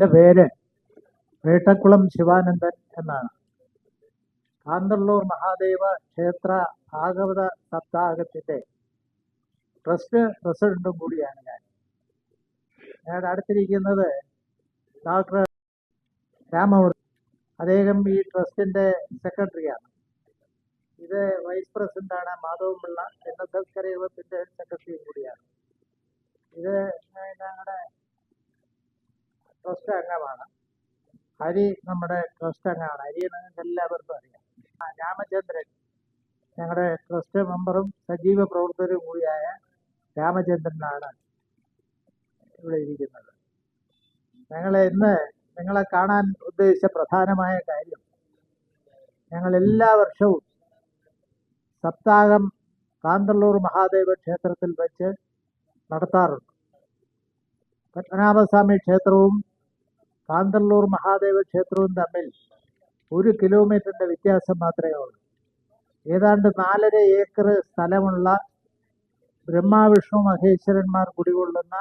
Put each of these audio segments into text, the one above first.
എന്റെ പേര് വേട്ടക്കുളം ശിവാനന്ദൻ എന്നാണ്. കാന്തള്ളൂർ മഹാദേവ ക്ഷേത്ര ഭാഗവത സപ്താഹത്തിന്റെ ട്രസ്റ്റ് പ്രസിഡന്റും കൂടിയാണ് ഞാൻ. ഞാൻ അടുത്തിരിക്കുന്നത് ഡോക്ടർ രാമമൂർത്തി അദ്ദേഹം ഈ ട്രസ്റ്റിന്റെ സെക്രട്ടറിയാണ്. ഇത് വൈസ് പ്രസിഡന്റാണ് മാധവപിള്ള എൻ എസ് എസ് കരയോഗത്തിന്റെ സെക്രട്ടറിയും കൂടിയാണ്. ഇത് ഞങ്ങളുടെ ട്രസ്റ്റ് അംഗമാണ് ഹരി നമ്മുടെ ട്രസ്റ്റ് അംഗമാണ് ഹരി നിങ്ങൾക്ക് എല്ലാവർക്കും അറിയാം. രാമചന്ദ്രൻ ഞങ്ങളുടെ ട്രസ്റ്റ് മെമ്പറും സജീവ പ്രവർത്തകരും കൂടിയായ രാമചന്ദ്രനാണ് ഇവിടെ ഇരിക്കുന്നത്. ഞങ്ങൾ ഇന്ന് നിങ്ങളെ കാണാൻ ഉദ്ദേശിച്ച പ്രധാനമായ കാര്യം ഞങ്ങൾ എല്ലാ വർഷവും സപ്താഹം കാന്തള്ളൂർ മഹാദേവ ക്ഷേത്രത്തിൽ വെച്ച് നടത്താറുണ്ട്. പത്മനാഭസ്വാമി ക്ഷേത്രവും കാന്തള്ളൂർ മഹാദേവ ക്ഷേത്രവും തമ്മിൽ ഒരു കിലോമീറ്ററിന്റെ വ്യത്യാസം മാത്രമേ ഉള്ളൂ. ഏതാണ്ട് നാലര ഏക്കർ സ്ഥലമുള്ള ബ്രഹ്മാവിഷ്ണു മഹേശ്വരന്മാർ കുടികൊള്ളുന്ന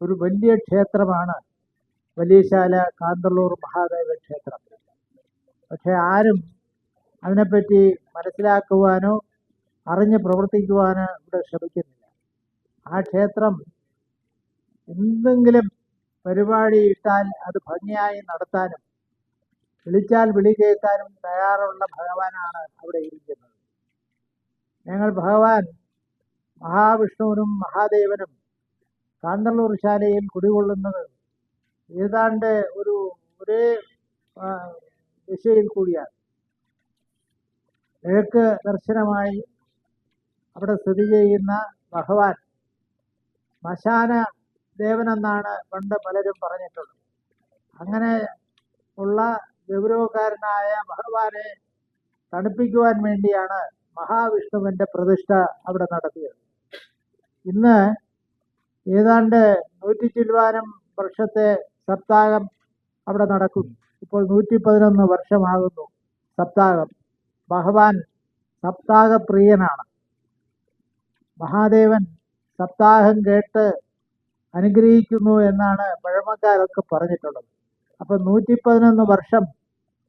ഒരു വലിയ ക്ഷേത്രമാണ് വലിയശാല കാന്തല്ലൂർ മഹാദേവ ക്ഷേത്രം. പക്ഷെ ആരും അതിനെപ്പറ്റി മനസ്സിലാക്കുവാനോ അറിഞ്ഞ് പ്രവർത്തിക്കുവാനോ ഇവിടെ ശ്രമിക്കുന്നില്ല. ആ ക്ഷേത്രം എന്തെങ്കിലും പരിപാടി ഇട്ടാൽ അത് ഭംഗിയായി നടത്താനും വിളിച്ചാൽ വിളി കേൾക്കാനും തയ്യാറുള്ള ഭഗവാനാണ് അവിടെ ഇരിക്കുന്നത്. ഞങ്ങൾ ഭഗവാൻ മഹാവിഷ്ണുവിനും മഹാദേവനും കാന്തള്ളൂർ ശാലയിൽ കുടികൊള്ളുന്നത് ഏതാണ്ട് ഒരു ഒരേ ദിശയിൽ കൂടിയാണ്. കിഴക്ക് ദർശനമായി അവിടെ സ്ഥിതി ചെയ്യുന്ന ഭഗവാൻ ശ്മശാന ദേവനെന്നാണ് പണ്ട് പലരും പറഞ്ഞിട്ടുള്ളത്. അങ്ങനെ ഉള്ള ഗൗരവക്കാരനായ ഭഗവാനെ തണുപ്പിക്കുവാൻ വേണ്ടിയാണ് മഹാവിഷ്ണുവിന്റെ പ്രതിഷ്ഠ അവിടെ നടത്തിയത്. ഇന്ന് ഏതാണ്ട് നൂറ്റി ചിൽവാനം വർഷത്തെ സപ്താഹം അവിടെ നടക്കും. ഇപ്പോൾ നൂറ്റി പതിനൊന്ന് വർഷമാകുന്നു സപ്താഹം. ഭഗവാൻ സപ്താഹപ്രിയനാണ്. മഹാദേവൻ സപ്താഹം കേട്ട് അനുഗ്രഹിക്കുന്നു എന്നാണ് പഴമക്കാരൊക്കെ പറഞ്ഞിട്ടുള്ളത്. അപ്പൊ നൂറ്റി പതിനൊന്ന് വർഷം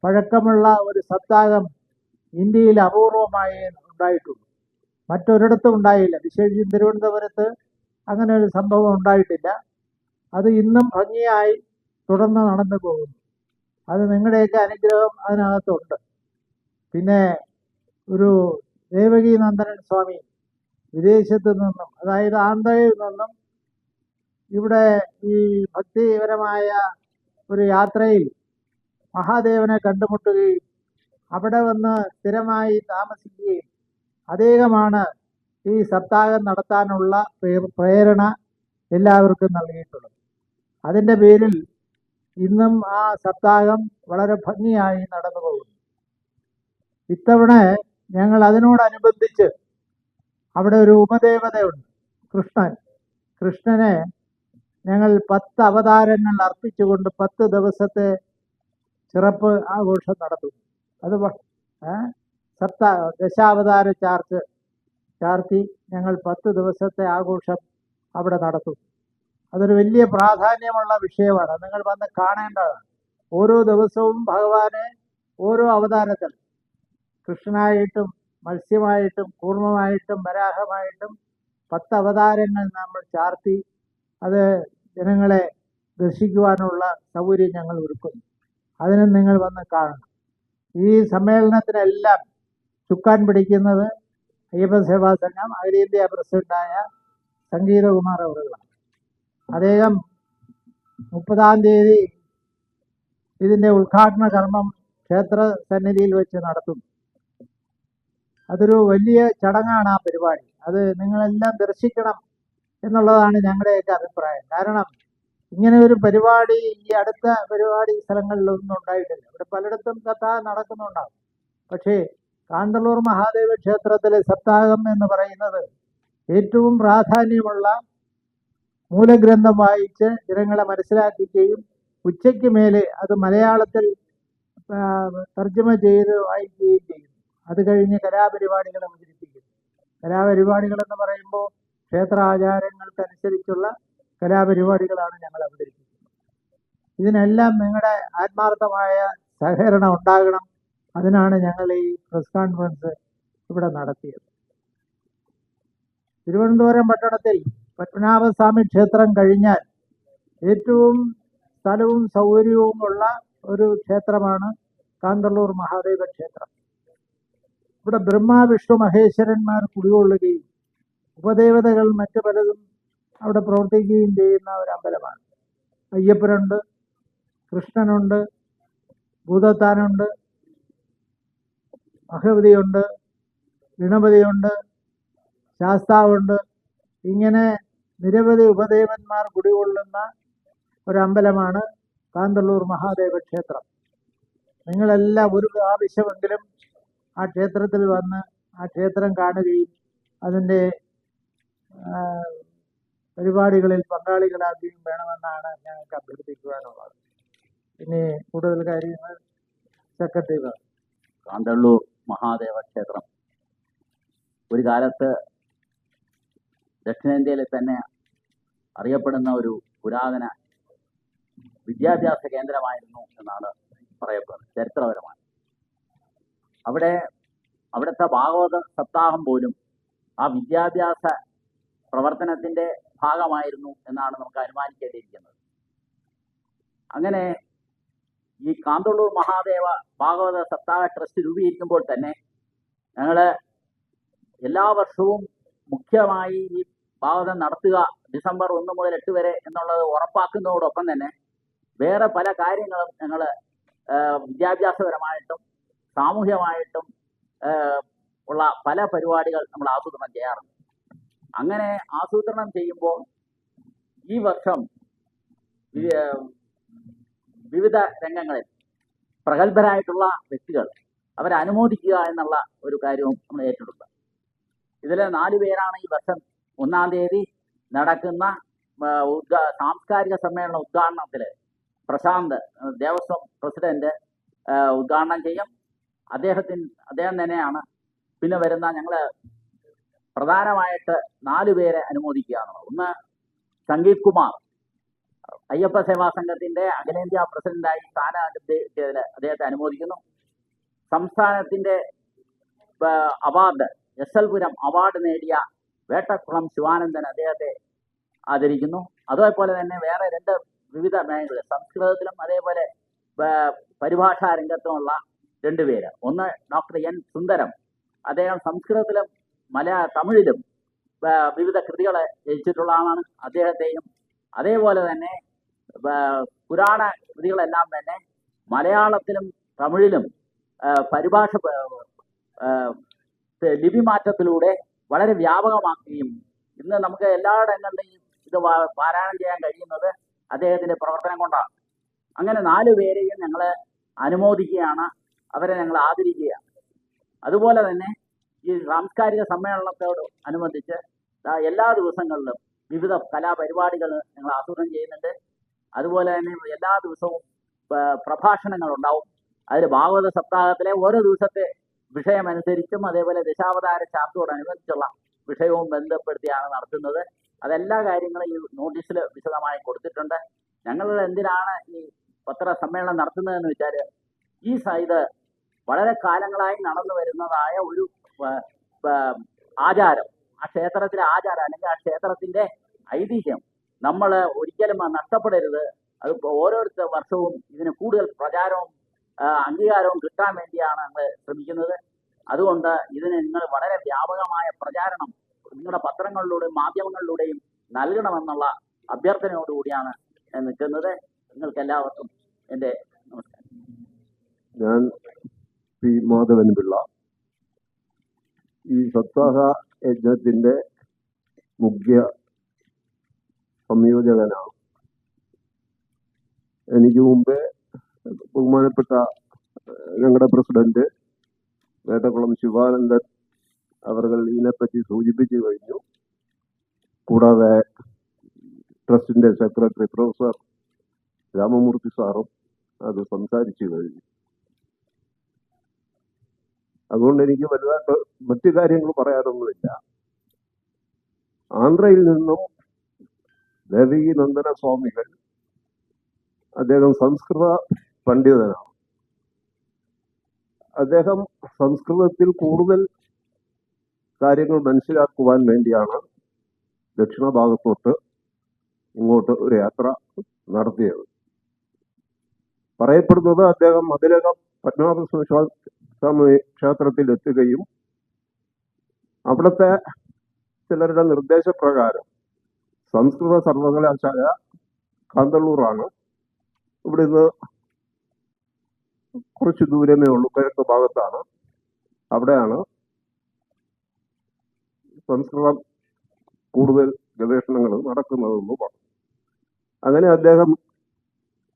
പഴക്കമുള്ള ഒരു സപ്താഹം ഇന്ത്യയിൽ അപൂർവമായി ഉണ്ടായിട്ടുള്ളൂ മറ്റൊരിടത്തും ഉണ്ടായില്ല. വിശേഷിച്ചും തിരുവനന്തപുരത്ത് അങ്ങനെ ഒരു സംഭവം ഉണ്ടായിട്ടില്ല. അത് ഇന്നും ഭംഗിയായി തുടർന്ന് നടന്നു പോകുന്നു. അത് നിങ്ങളുടെയൊക്കെ അനുഗ്രഹം അതിനകത്തുണ്ട്. പിന്നെ ഒരു ദേവകീനന്ദനൻ സ്വാമി വിദേശത്ത് നിന്നും അതായത് ആന്ധ്രയിൽ നിന്നും ഇവിടെ ഈ ഭക്തിപരമായ ഒരു യാത്രയിൽ മഹാദേവനെ കണ്ടുമുട്ടുകയും അവിടെ വന്ന് സ്ഥിരമായി താമസിക്കുകയും അദ്ദേഹമാണ് ഈ സപ്താഹം നടത്താനുള്ള പ്രേരണ എല്ലാവർക്കും നൽകിയിട്ടുള്ളത്. അതിന്റെ പേരിൽ ഇന്നും ആ സപ്താഹം വളരെ ഭംഗിയായി നടന്നു പോകുന്നു ഇത്തവണ ഞങ്ങൾ അതിനോടനുബന്ധിച്ച് അവിടെ ഒരു ഉപദേവതയുണ്ട് കൃഷ്ണൻ. കൃഷ്ണനെ ഞങ്ങൾ പത്ത് അവതാരങ്ങൾ അർപ്പിച്ചുകൊണ്ട് പത്ത് ദിവസത്തെ ചിറപ്പ് ആഘോഷം നടത്തുന്നു അത്? സപ്ത ദശാവതാര ചാർത്ത് ചാർത്തി ഞങ്ങൾ പത്ത് ദിവസത്തെ ആഘോഷം അവിടെ നടത്തും. അതൊരു വലിയ പ്രാധാന്യമുള്ള വിഷയമാണ്. നിങ്ങൾ വന്ന് കാണേണ്ടതാണ്. ഓരോ ദിവസവും ഭഗവാനെ ഓരോ അവതാരത്തിൽ കൃഷ്ണനായിട്ടും മത്സ്യമായിട്ടും കൂർമ്മമായിട്ടും വരാഹമായിട്ടും പത്ത് അവതാരങ്ങൾ നമ്മൾ ചാർത്തി അത് ജനങ്ങളെ ദർശിക്കുവാനുള്ള സൗകര്യം ഞങ്ങൾ ഒരുക്കുന്നു. അതിനും നിങ്ങൾ വന്ന് കാണണം. ഈ സമ്മേളനത്തിനെല്ലാം ചുക്കാൻ പിടിക്കുന്നത് അയ്യപ്പ സേവാ സംഘം അഖിലേന്ത്യാ പ്രസിഡന്റായ സംഗീതകുമാർ അവരുകളാണ്. അദ്ദേഹം മുപ്പതാം തീയതി ഇതിന്റെ ഉദ്ഘാടന കർമ്മം ക്ഷേത്ര സന്നിധിയിൽ വെച്ച് നടത്തും അതൊരു വലിയ ചടങ്ങാണ് ആ പരിപാടി. അത് നിങ്ങളെല്ലാം ദർശിക്കണം എന്നുള്ളതാണ് ഞങ്ങളുടെയൊക്കെ അഭിപ്രായം. കാരണം ഇങ്ങനെ ഒരു പരിപാടി ഈ അടുത്ത പരിപാടി സ്ഥലങ്ങളിലൊന്നും ഉണ്ടായിട്ടില്ല. ഇവിടെ പലയിടത്തും കഥ നടക്കുന്നുണ്ടാവും. പക്ഷേ കാന്തളൂർ മഹാദേവ ക്ഷേത്രത്തിലെ സപ്താഹം എന്ന് പറയുന്നത് ഏറ്റവും പ്രാധാന്യമുള്ള മൂലഗ്രന്ഥം വായിച്ച് ജനങ്ങളെ മനസ്സിലാക്കുകയും ഉച്ചയ്ക്ക് മേലെ അത് മലയാളത്തിൽ തർജമ ചെയ്ത് വായിക്കുകയും ചെയ്യുന്നു. അത് കഴിഞ്ഞ് കലാപരിപാടികൾ അവതരിപ്പിക്കുന്നു. കലാപരിപാടികൾ എന്ന് പറയുമ്പോൾ ക്ഷേത്ര ആചാരങ്ങൾക്കനുസരിച്ചുള്ള കലാപരിപാടികളാണ് ഞങ്ങൾ അവതരിപ്പിക്കുന്നത് ഇതിനെല്ലാം നിങ്ങളുടെ ആത്മാർത്ഥമായ സഹകരണം ഉണ്ടാകണം. അതിനാണ് ഞങ്ങൾ ഈ പ്രസ് കോൺഫറൻസ് ഇവിടെ നടത്തിയത്. തിരുവനന്തപുരം പട്ടണത്തിൽ പത്മനാഭസ്വാമി ക്ഷേത്രം കഴിഞ്ഞാൽ ഏറ്റവും സ്ഥലവും സൗകര്യവും ഉള്ള ഒരു ക്ഷേത്രമാണ് കാന്തള്ളൂർ മഹാദേവ ക്ഷേത്രം. ഇവിടെ ബ്രഹ്മ വിഷ്ണു മഹേശ്വരന്മാർ കുടികൊള്ളുകയും ഉപദേവതകൾ മറ്റു പലതും അവിടെ പ്രവർത്തിക്കുകയും ചെയ്യുന്ന ഒരു അമ്പലമാണ്. അയ്യപ്പനുണ്ട് കൃഷ്ണനുണ്ട് ഭൂതത്താനുണ്ട് ഭഗവതിയുണ്ട് ഗണപതിയുണ്ട് ശാസ്താവുണ്ട്. ഇങ്ങനെ നിരവധി ഉപദേവന്മാർ കുടികൊള്ളുന്ന ഒരമ്പലമാണ് കാന്തള്ളൂർ മഹാദേവ ക്ഷേത്രം. നിങ്ങളെല്ലാം ഒരു ആവശ്യമെങ്കിലും ആ ക്ഷേത്രത്തിൽ വന്ന് ആ ക്ഷേത്രം കാണുകയും അതിന്റെ പരിപാടികളിൽ പങ്കാളികളാക്കുകയും വേണമെന്നാണ് ഞങ്ങൾക്ക് അഭ്യർത്ഥിക്കുവാനുള്ളത്. ഇനി കൂടുതൽ കാര്യങ്ങൾ സെക്രട്ടറി പറയും. കാന്തള്ളൂർ മഹാദേവ ക്ഷേത്രം ഒരു കാലത്ത് ദക്ഷിണേന്ത്യയിലെ തന്നെ അറിയപ്പെടുന്ന ഒരു പുരാതന വിദ്യാഭ്യാസ കേന്ദ്രമായിരുന്നു എന്നാണ് പറയപ്പെടുന്നത്. ചരിത്രപരമായി അവിടെ അവിടുത്തെ ഭാഗവത സപ്താഹം പോലും ആ വിദ്യാഭ്യാസ പ്രവർത്തനത്തിന്റെ ഭാഗമായിരുന്നു എന്നാണ് നമുക്ക് അനുമാനിക്കേണ്ടിയിരിക്കുന്നത്. അങ്ങനെ ഈ കാന്തള്ളൂർ മഹാദേവ ഭാഗവത സപ്താഹ ട്രസ്റ്റ് രൂപീകരിക്കുമ്പോൾ തന്നെ ഞങ്ങൾ എല്ലാ വർഷവും മുഖ്യമായി ഈ ഭാഗവതം നടത്തുക ഡിസംബർ ഒന്ന് മുതൽ എട്ട് വരെ എന്നുള്ളത് ഉറപ്പാക്കുന്നതോടൊപ്പം തന്നെ വേറെ പല കാര്യങ്ങളും ഞങ്ങൾ വിദ്യാഭ്യാസപരമായിട്ടും സാമൂഹ്യമായിട്ടും ഉള്ള പല പരിപാടികൾ നമ്മൾ ആസൂത്രണം ചെയ്യാറുണ്ട്. അങ്ങനെ ആസൂത്രണം ചെയ്യുമ്പോൾ ഈ വർഷം വിവിധ രംഗങ്ങളിൽ പ്രഗത്ഭരായിട്ടുള്ള വ്യക്തികൾ അവരെ അനുമോദിക്കുക എന്നുള്ള ഒരു കാര്യവും നമ്മൾ ഏറ്റെടുക്കുക. ഇതിൽ നാലു പേരാണ് ഈ വർഷം ഒന്നാം തീയതി നടക്കുന്ന സാംസ്കാരിക സമ്മേളന ഉദ്ഘാടനത്തിൽ പ്രശാന്ത് ദേവസ്വം പ്രസിഡന്റ് ഉദ്ഘാടനം ചെയ്യും. അദ്ദേഹത്തിന് അദ്ദേഹം തന്നെയാണ്. പിന്നെ വരുന്ന ഞങ്ങൾ പ്രധാനമായിട്ട് നാലു പേരെ അനുമോദിക്കുക എന്നുള്ളത്. ഒന്ന് സംഗീത് കുമാർ. അയ്യപ്പ സേവാ സംഘത്തിന്റെ അഖിലേന്ത്യാ പ്രസിഡന്റായി സ്ഥാനാർത്ഥിച്ചതിൽ അദ്ദേഹത്തെ അനുമോദിക്കുന്നു. സംസ്ഥാനത്തിന്റെ award S L Puram award നേടിയ വേട്ടക്കുളം ശിവാനന്ദൻ അദ്ദേഹത്തെ ആദരിക്കുന്നു. അതേപോലെ തന്നെ വേറെ രണ്ട് വിവിധ മേഖലകൾ സംസ്കൃതത്തിലും അതേപോലെ പരിഭാഷാ രംഗത്തുമുള്ള രണ്ടുപേര് ഒന്ന് ഡോക്ടർ എൻ സുന്ദരം. അദ്ദേഹം സംസ്കൃതത്തിലും മലയാള തമിഴിലും വിവിധ കൃതികളെ രചിച്ചിട്ടുള്ള ആളാണ് അദ്ദേഹത്തെയും. അതേപോലെ തന്നെ പുരാണ കൃതികളെല്ലാം തന്നെ മലയാളത്തിലും തമിഴിലും പരിഭാഷ ലിപി മാറ്റത്തിലൂടെ വളരെ വ്യാപകമാക്കുകയും ഇന്ന് നമുക്ക് എല്ലായിടങ്ങളിലും ഇത് പാരായണം ചെയ്യാൻ കഴിയുന്നത് അദ്ദേഹത്തിന്റെ പ്രവർത്തനം കൊണ്ടാണ്. അങ്ങനെ നാലു പേരെയും ഞങ്ങൾ അനുമോദിക്കുകയാണ് അവരെ ഞങ്ങൾ ആദരിക്കുകയാണ്. അതുപോലെ തന്നെ ഈ സാംസ്കാരിക സമ്മേളനത്തോട് അനുബന്ധിച്ച് എല്ലാ ദിവസങ്ങളിലും വിവിധ കലാപരിപാടികൾ ഞങ്ങൾ ആസൂത്രണം ചെയ്യുന്നുണ്ട്. അതുപോലെ തന്നെ എല്ലാ ദിവസവും പ്രഭാഷണങ്ങൾ ഉണ്ടാവും അതിൽ ഭാഗവത സപ്താഹത്തിലെ ഓരോ ദിവസത്തെ വിഷയമനുസരിച്ചും അതേപോലെ ദശാവതാര ചാർത്തോടനുബന്ധിച്ചുള്ള വിഷയവും ബന്ധപ്പെടുത്തിയാണ് നടത്തുന്നത്. അതെല്ലാ കാര്യങ്ങളും ഈ നോട്ടീസിൽ വിശദമായി കൊടുത്തിട്ടുണ്ട്. ഞങ്ങൾ എന്തിനാണ് ഈ പത്ര സമ്മേളനം നടത്തുന്നതെന്ന് വെച്ചാൽ ഈ സൈത് വളരെ കാലങ്ങളായി നടന്നു വരുന്നതായ ഒരു ആചാരം. ആ ക്ഷേത്രത്തിലെ ആചാരം അല്ലെങ്കിൽ ആ ക്ഷേത്രത്തിന്റെ ഐതിഹ്യം നമ്മൾ ഒരിക്കലും നഷ്ടപ്പെടരുത്. അത് ഓരോരുത്തർ വർഷവും ഇതിന് കൂടുതൽ പ്രചാരവും അംഗീകാരവും കിട്ടാൻ വേണ്ടിയാണ് നമ്മൾ ശ്രമിക്കുന്നത്. അതുകൊണ്ട് ഇതിന് നിങ്ങൾ വളരെ വ്യാപകമായ പ്രചാരണം നിങ്ങളുടെ പത്രങ്ങളിലൂടെയും മാധ്യമങ്ങളിലൂടെയും നൽകണമെന്നുള്ള അഭ്യർത്ഥനയോടുകൂടിയാണ് നിൽക്കുന്നത്. നിങ്ങൾക്ക് എല്ലാവർക്കും എന്റെ നമസ്കാരം. ഞാൻ പി. മാധവൻ പിള്ള ഈ സപ്താഹ യജ്ഞത്തിന്റെ മുഖ്യ സംയോജകനാണ്. എനിക്ക് മുമ്പേ ബഹുമാനപ്പെട്ട ഞങ്ങളുടെ പ്രസിഡന്റ് വേട്ടക്കുളം ശിവാനന്ദൻ അവർ ഇതിനെപ്പറ്റി സൂചിപ്പിച്ചു കഴിഞ്ഞു. കൂടാതെ ട്രസ്റ്റിന്റെ സെക്രട്ടറി പ്രൊഫസർ രാമമൂർത്തി സാറും അത് സംസാരിച്ചു കഴിഞ്ഞു. അതുകൊണ്ട് എനിക്ക് വലുതായിട്ട് മറ്റു കാര്യങ്ങൾ പറയാനൊന്നുമില്ല. ആന്ധ്രയിൽ നിന്നും ദേവകി നന്ദന സ്വാമികൾ അദ്ദേഹം സംസ്കൃത പണ്ഡിതനാണ്. അദ്ദേഹം സംസ്കൃതത്തിൽ കൂടുതൽ കാര്യങ്ങൾ മനസ്സിലാക്കുവാൻ വേണ്ടിയാണ് ദക്ഷിണ ഭാഗത്തോട്ട് ഇങ്ങോട്ട് ഒരു യാത്ര നടത്തിയത്. പറയപ്പെടുന്നത് അദ്ദേഹം മതിലകം പത്മനാഭ ക്ഷേത്രത്തിൽ എത്തുകയും അവിടുത്തെ ചിലരുടെ നിർദ്ദേശപ്രകാരം സംസ്കൃത സർവകലാശാല കാന്തള്ളൂറാണ് ഇവിടുന്ന് കുറച്ച് ദൂരമേ ഉള്ളൂ കിഴക്ക് ഭാഗത്താണ്. അവിടെയാണ് സംസ്കൃതം കൂടുതൽ ഗവേഷണങ്ങൾ നടക്കുന്നതെന്ന് പറഞ്ഞു. അങ്ങനെ അദ്ദേഹം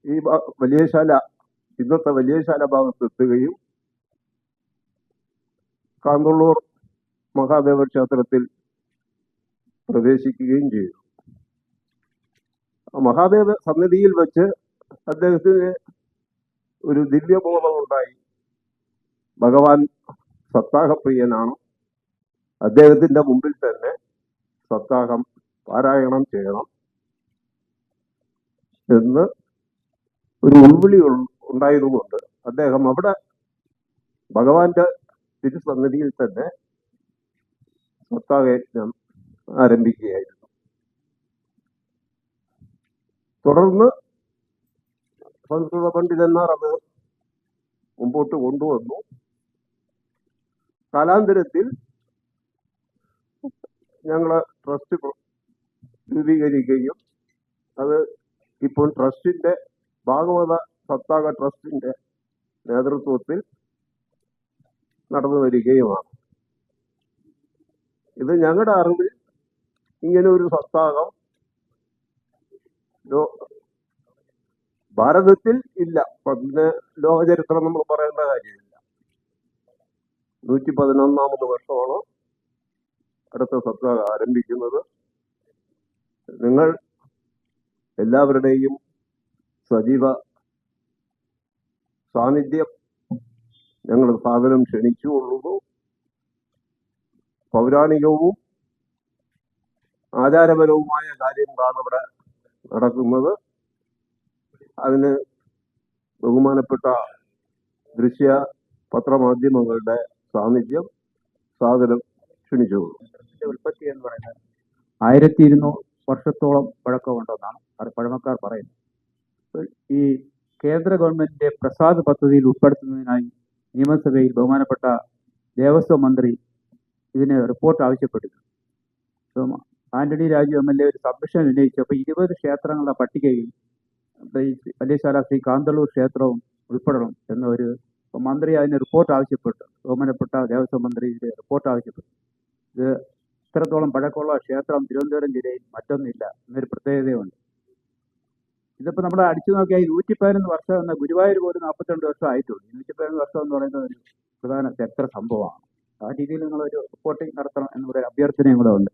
ഈ വലിയ വലിയശാല ഇന്നത്തെ വലിയശാല ഭാഗത്ത് എത്തുകയും കാന്തള്ളൂർ മഹാദേവ ക്ഷേത്രത്തിൽ പ്രവേശിക്കുകയും ചെയ്തു. മഹാദേവ സന്നിധിയിൽ വെച്ച് അദ്ദേഹത്തിന് ഒരു ദിവ്യബോധമുണ്ടായി. ഭഗവാൻ സത്താഹപ്രിയനാണ് അദ്ദേഹത്തിന്റെ മുമ്പിൽ തന്നെ സത്താഹം പാരായണം ചെയ്യണം എന്ന് ഒരു ഉൾവിളി ഉൾ- ഉണ്ടായതുകൊണ്ട് അദ്ദേഹം അവിടെ ഭഗവാന്റെ തിരുസന്നിധിയിൽ തന്നെ സത്താഹയജ്ഞം ആരംഭിക്കുകയായിരുന്നു. തുടർന്ന് സംസ്കൃത പണ്ഡിതന്മാർ അത് മുമ്പോട്ട് കൊണ്ടുവന്നു. കാലാന്തരത്തിൽ ഞങ്ങൾ ട്രസ്റ്റ് രൂപീകരിക്കുകയും അത് ഇപ്പോൾ ട്രസ്റ്റിന്റെ ഭാഗവത സത്താക ട്രസ്റ്റിന്റെ നേതൃത്വത്തിൽ നടന്നു വരികയുമാണ്. ഇത് ഞങ്ങളുടെ അറിവിൽ ഇങ്ങനെ ഒരു സത്താകം ലോ- ഭാരതത്തിൽ ഇല്ല. പിന്നെ ലോകചരിത്രം നമ്മൾ പറയേണ്ട കാര്യമില്ല. നൂറ്റി പതിനൊന്നാമത് വർഷമാണ് അടുത്ത സപ്താഹം ആരംഭിക്കുന്നത്. നിങ്ങൾ എല്ലാവരുടെയും സജീവ സാന്നിധ്യം ഞങ്ങൾ സാധനം ക്ഷണിച്ചുകൊള്ളുന്നു. പൗരാണികവും ആചാരപരവുമായ കാര്യങ്ങളാണ് ഇവിടെ നടക്കുന്നത്. അതിന് ബഹുമാനപ്പെട്ട ദൃശ്യ പത്രമാധ്യമങ്ങളുടെ സാന്നിധ്യം സാധനം ഇതിന്റെ ഉൽപ്പത്തി എന്ന് പറയുന്നത് ആയിരത്തി ഇരുന്നൂറ് വർഷത്തോളം പഴക്കമുണ്ടെന്നാണ് അത് പഴമക്കാർ പറയുന്നത്. ഈ കേന്ദ്ര ഗവൺമെന്റിന്റെ പ്രസാദ് പദ്ധതിയിൽ ഉൾപ്പെടുത്തുന്നതിനായി നിയമസഭയിൽ ബഹുമാനപ്പെട്ട ദേവസ്വം മന്ത്രി ഇതിന് റിപ്പോർട്ട് ആവശ്യപ്പെട്ടിരുന്നു Antony Raju M L A ഒരു സബ്മിഷൻ ഉന്നയിച്ചു. അപ്പോൾ ഇരുപത് ക്ഷേത്രങ്ങളുടെ പട്ടികയിൽ പള്ളിശാല ശ്രീ കാന്തളൂർ ക്ഷേത്രവും ഉൾപ്പെടണം എന്ന ഒരു മന്ത്രി അതിന് റിപ്പോർട്ട് ആവശ്യപ്പെട്ടു. ബഹുമാനപ്പെട്ട ദേവസ്വം മന്ത്രി ഇതിന് റിപ്പോർട്ട് ആവശ്യപ്പെട്ടു. ഇത് ഇത്രത്തോളം പഴക്കമുള്ള ക്ഷേത്രം തിരുവനന്തപുരം ജില്ലയിൽ മറ്റൊന്നില്ല എന്നൊരു പ്രത്യേകതയുണ്ട്. ഇതിപ്പോൾ നമ്മൾ അടിച്ചു നോക്കിയാൽ നൂറ്റി പതിനൊന്ന് വർഷം എന്ന ഗുരുവായൂർ പോലും നാൽപ്പത്തിരണ്ട് വർഷം ആയിട്ടുള്ളൂ നൂറ്റി പതിനൊന്ന് വർഷം എന്ന് പറയുന്നത് ഒരു പ്രധാന ചരിത്ര സംഭവമാണ്. ആ രീതിയിൽ നിങ്ങളൊരു റിപ്പോർട്ടിംഗ് നടത്തണം എന്നൊരു അഭ്യർത്ഥനയും കൂടെ ഉണ്ട്.